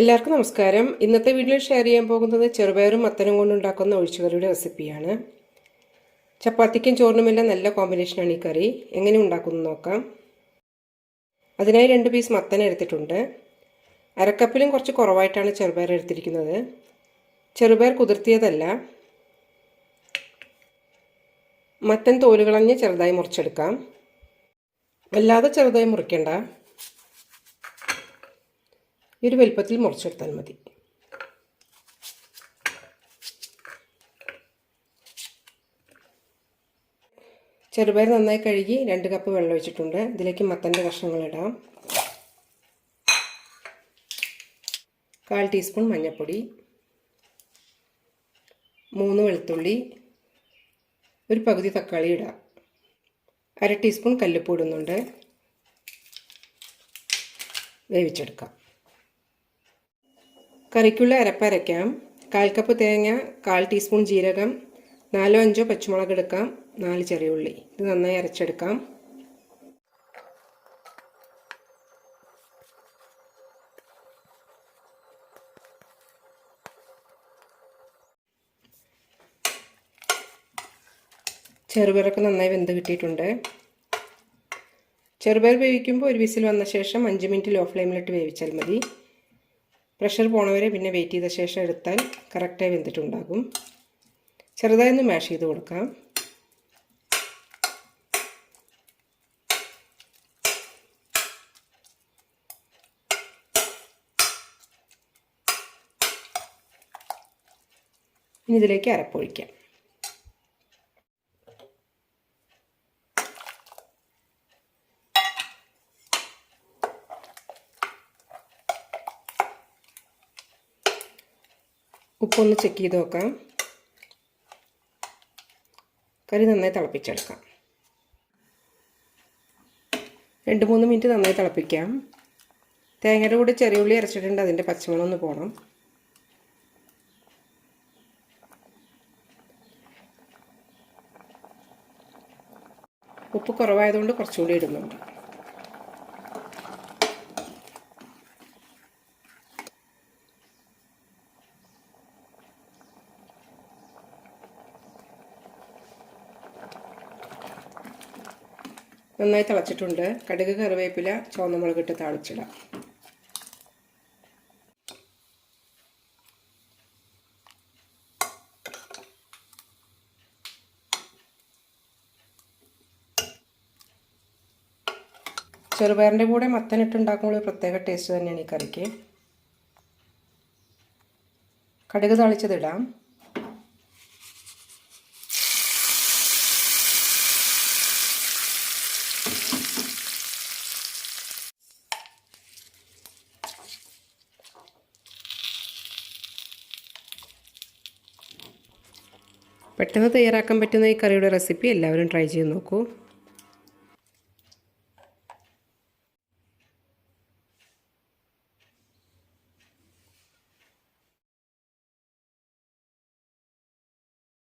എല്ലാവർക്കും നമസ്കാരം. ഇന്നത്തെ വീഡിയോയിൽ ഷെയർ ചെയ്യാൻ പോകുന്നത് ചെറുപയറും മത്തനും കൊണ്ടുണ്ടാക്കുന്ന ഒഴിച്ചുകറിയുടെ റെസിപ്പിയാണ്. ചപ്പാത്തിക്കും ചോറിനുമെല്ലാം നല്ല കോമ്പിനേഷനാണ് ഈ കറി. എങ്ങനെ ഉണ്ടാക്കുന്നു നോക്കാം. അതിനായി രണ്ട് പീസ് മത്തൻ എടുത്തിട്ടുണ്ട്. അരക്കപ്പിലും കുറച്ച് കുറവായിട്ടാണ് ചെറുപയർ എടുത്തിരിക്കുന്നത്. ചെറുപയർ കുതിർത്തിയതല്ല. മത്തൻ തോലുകളഞ്ഞ് ചെറുതായി മുറിച്ചെടുക്കാം. വല്ലാതെ ചെറുതായി മുറിക്കേണ്ട. ഈ ഒരു വലുപ്പത്തിൽ മുറിച്ചെടുത്താൽ മതി. ചെറുപയർ നന്നായി കഴുകി രണ്ട് കപ്പ് വെള്ളം ഒഴിച്ചിട്ടുണ്ട്. ഇതിലേക്ക് മത്തന്റെ കഷ്ണങ്ങൾ ഇടാം. കാൽ ടീസ്പൂൺ മഞ്ഞൾപ്പൊടി. മൂന്ന് വെളുത്തുള്ളി. ഒരു പകുതി തക്കാളി ഇടാം. അര ടീസ്പൂൺ കല്ലുപ്പ് ഇടുന്നുണ്ട്. വേവിച്ചെടുക്കാം. കറിക്കുള്ള അരപ്പരയ്ക്കാം കാൽ കപ്പ് തേങ്ങ കാൽ ടീസ്പൂൺ ജീരകം നാലോ അഞ്ചോ പച്ചമുളക് എടുക്കാം. നാല് ചെറിയ ഉള്ളി. ഇത് നന്നായി അരച്ചെടുക്കാം. ചെറുപയറൊക്കെ നന്നായി വെന്ത് കിട്ടിയിട്ടുണ്ട്. ചെറുപയർ വേവിക്കുമ്പോൾ ഒരു വിസിൽ വന്ന ശേഷം അഞ്ച് മിനിറ്റ് ലോ ഫ്ലെയിമിലിട്ട് വേവിച്ചാൽ മതി. പ്രഷർ പോണവരെ പിന്നെ വെയിറ്റ് ചെയ്ത ശേഷം എടുത്താൽ കറക്റ്റായി വെന്തിട്ടുണ്ടാകും. ചെറുതായി ഒന്ന് മാഷ് ചെയ്ത് കൊടുക്കാം. ഇനി ഇതിലേക്ക് അരപ്പൊഴിക്കാം. ഉപ്പൊന്ന് ചെക്ക് ചെയ്ത് നോക്കാം. കറി നന്നായി തിളപ്പിച്ചെടുക്കാം. രണ്ട് മൂന്ന് മിനിറ്റ് നന്നായി തിളപ്പിക്കാം. തേങ്ങയുടെ കൂടെ ചെറിയ ഉള്ളി അരച്ചിട്ടുണ്ട്. അതിന്റെ പച്ചമണം ഒന്ന് പോകണം ഉപ്പ് കുറവായതുകൊണ്ട് കുറച്ചുകൂടി ഇടുന്നുണ്ട്. നന്നായി തിളച്ചിട്ടുണ്ട്. കടുക് കറിവേപ്പില ചുവന്ന മുളകിട്ട് താളിച്ചിടാം. ചെറുപയറിന്റെ കൂടെ മത്തൻ ഉണ്ടാക്കുമ്പോൾ ഒരു പ്രത്യേക ടേസ്റ്റ് തന്നെയാണ് ഈ കറിക്ക്. കടുക് താളിച്ചതിടാം. പെട്ടെന്ന് തയ്യാറാക്കാൻ പറ്റുന്ന ഈ കറിയുടെ റെസിപ്പി എല്ലാവരും ട്രൈ ചെയ്ത് നോക്കൂ.